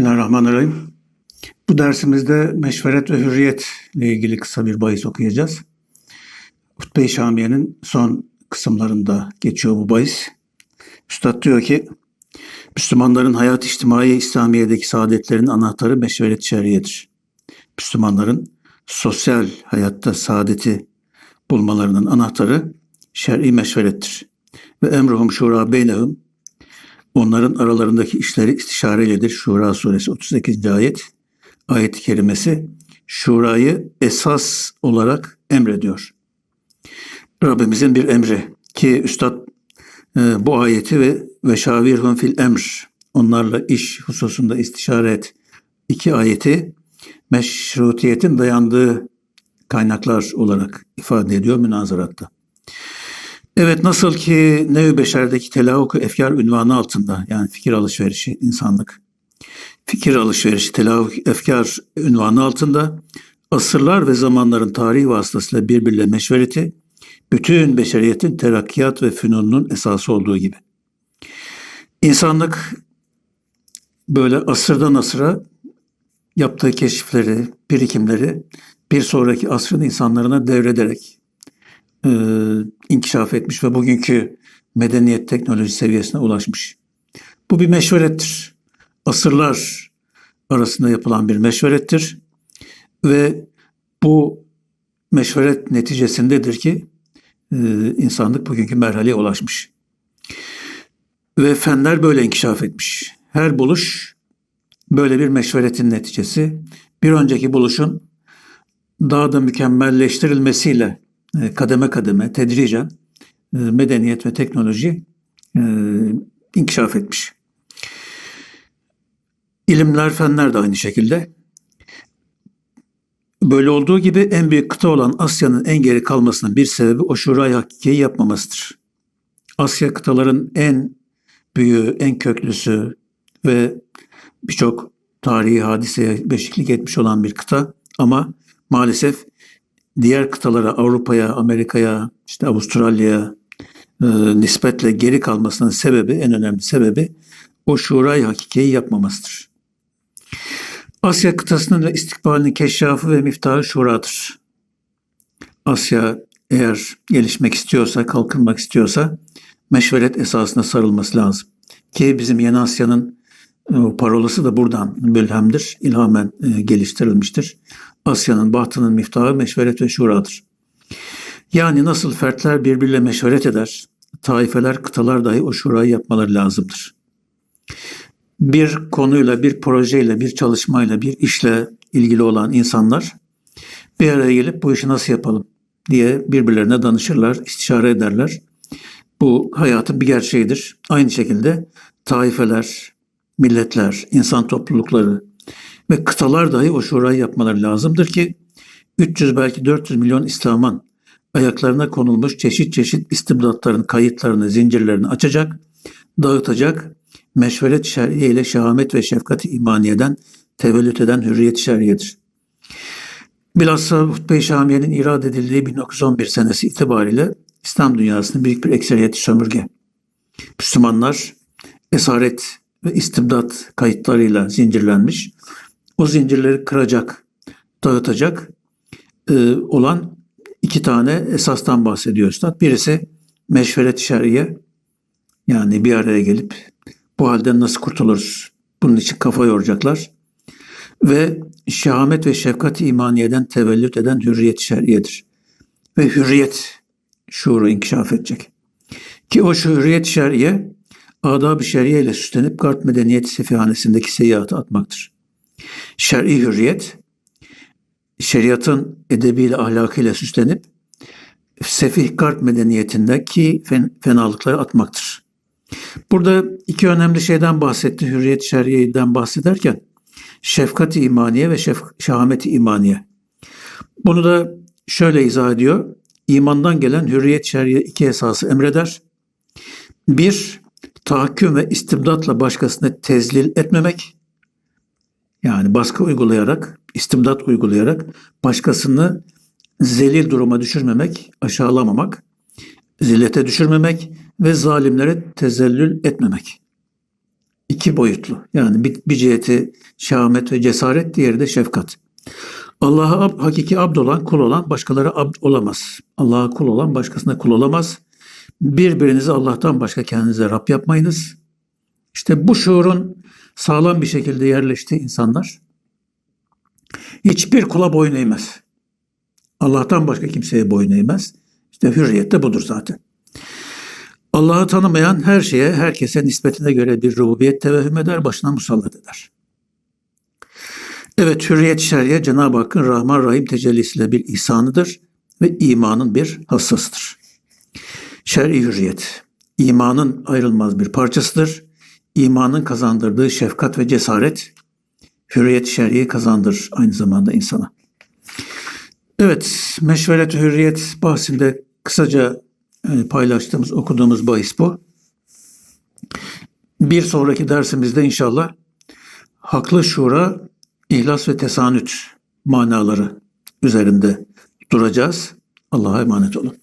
Bismillahirrahmanirrahim. Bu dersimizde meşveret ve hürriyet ile ilgili kısa bir bahis okuyacağız. Hutbe-i Şamiye'nin son kısımlarında geçiyor bu bahis. Üstad diyor ki, Müslümanların hayat içtimai İslamiye'deki saadetlerin anahtarı meşveret şer'iyedir. Müslümanların sosyal hayatta saadeti bulmalarının anahtarı şer'i meşverettir. Ve emruhum şura beynehum Onların aralarındaki işleri istişareyledir. Şura suresi 38. ayet. Ayet-i kerimesi şurayı esas olarak emrediyor. Rabbimizin bir emri ki Üstad e, bu ayeti ve ve şavirhum fil emr onlarla iş hususunda istişare et iki ayeti meşrutiyetin dayandığı kaynaklar olarak ifade ediyor münazaratta. Evet nasıl ki Nevi Beşer'deki telahuk efkar ünvanı altında yani fikir alışverişi insanlık fikir alışverişi telahuk efkar ünvanı altında asırlar ve zamanların tarihi vasıtasıyla birbirle meşvereti bütün beşeriyetin terakkiyat ve fünunun esası olduğu gibi. İnsanlık böyle asırdan asıra yaptığı keşifleri, birikimleri bir sonraki asrın insanlarına devrederek e, inkişaf etmiş ve bugünkü medeniyet teknoloji seviyesine ulaşmış. Bu bir meşverettir. Asırlar arasında yapılan bir meşverettir ve bu meşveret neticesindedir ki e, insanlık bugünkü merhaleye ulaşmış. Ve fenler böyle inkişaf etmiş. Her buluş böyle bir meşveretin neticesi. Bir önceki buluşun daha da mükemmelleştirilmesiyle kademe kademe, tedricen e, medeniyet ve teknoloji e, inkişaf etmiş. İlimler, fenler de aynı şekilde. Böyle olduğu gibi en büyük kıta olan Asya'nın en geri kalmasının bir sebebi o şurayı hakikeyi yapmamasıdır. Asya kıtaların en büyüğü, en köklüsü ve birçok tarihi hadiseye beşiklik etmiş olan bir kıta ama maalesef diğer kıtalara, Avrupa'ya, Amerika'ya, işte Avustralya'ya e, nispetle geri kalmasının sebebi, en önemli sebebi o şurayı hakikeyi yapmamasıdır. Asya kıtasının ve istikbalinin keşrafı ve miftahı şuradır. Asya eğer gelişmek istiyorsa, kalkınmak istiyorsa meşveret esasına sarılması lazım. Ki bizim Yeni Asya'nın parolası da buradan mülhemdir, ilhamen e, geliştirilmiştir. Asya'nın bahtının miftahı meşveret ve şuradır. Yani nasıl fertler birbiriyle meşveret eder, taifeler, kıtalar dahi o şurayı yapmaları lazımdır. Bir konuyla, bir projeyle, bir çalışmayla, bir işle ilgili olan insanlar bir araya gelip bu işi nasıl yapalım diye birbirlerine danışırlar, istişare ederler. Bu hayatın bir gerçeğidir. Aynı şekilde taifeler, milletler, insan toplulukları ve kıtalar dahi o şurayı yapmaları lazımdır ki 300 belki 400 milyon İslam'ın ayaklarına konulmuş çeşit çeşit istibdatların kayıtlarını, zincirlerini açacak, dağıtacak, meşveret şer'iye ile şehamet ve şefkat imaniyeden tevellüt eden hürriyet şer'iyedir. Bilhassa Hutbe-i Şamiye'nin irad edildiği 1911 senesi itibariyle İslam dünyasının büyük bir ekseriyeti sömürge. Müslümanlar esaret ve istibdat kayıtlarıyla zincirlenmiş. O zincirleri kıracak, dağıtacak e, olan iki tane esastan bahsediyor Üstad. Birisi meşveret şer'iye yani bir araya gelip bu halden nasıl kurtuluruz? Bunun için kafa yoracaklar. Ve şehamet ve şefkat imaniyeden tevellüt eden hürriyet şer'iyedir. Ve hürriyet şuuru inkişaf edecek. Ki o hürriyet şer'iye adab-ı şer'iye ile süslenip garp medeniyet sefihanesindeki seyahatı atmaktır. Şer'i hürriyet, şeriatın edebiyle, ahlakıyla süslenip sefih garp medeniyetindeki fen, fenalıkları atmaktır. Burada iki önemli şeyden bahsetti hürriyet şer'iyeden bahsederken. Şefkat-i imaniye ve şef, şehamet-i imaniye. Bunu da şöyle izah ediyor. İmandan gelen hürriyet şer'iye iki esası emreder. Bir, tahakküm ve istibdatla başkasını tezlil etmemek. Yani baskı uygulayarak, istibdat uygulayarak başkasını zelil duruma düşürmemek, aşağılamamak, zillete düşürmemek ve zalimlere tezellül etmemek. iki boyutlu. Yani bir, bir ciheti şahmet ve cesaret, diğeri de şefkat. Allah'a ab- hakiki abd olan, kul olan başkaları abd olamaz. Allah'a kul olan başkasına kul olamaz. Birbirinizi Allah'tan başka kendinize Rab yapmayınız. İşte bu şuurun sağlam bir şekilde yerleştiği insanlar hiçbir kula boyun eğmez. Allah'tan başka kimseye boyun eğmez. İşte hürriyet de budur zaten. Allah'ı tanımayan her şeye, herkese nispetine göre bir rububiyet tevehüm eder, başına musallat eder. Evet, hürriyet şer'iye Cenab-ı Hakk'ın Rahman Rahim tecellisiyle bir ihsanıdır ve imanın bir hassasıdır. Şer'i hürriyet, imanın ayrılmaz bir parçasıdır. İmanın kazandırdığı şefkat ve cesaret, hürriyet şer'i kazandır aynı zamanda insana. Evet, meşvelet hürriyet bahsinde kısaca e, paylaştığımız, okuduğumuz bahis bu. Bir sonraki dersimizde inşallah haklı şura, ihlas ve tesanüt manaları üzerinde duracağız. Allah'a emanet olun.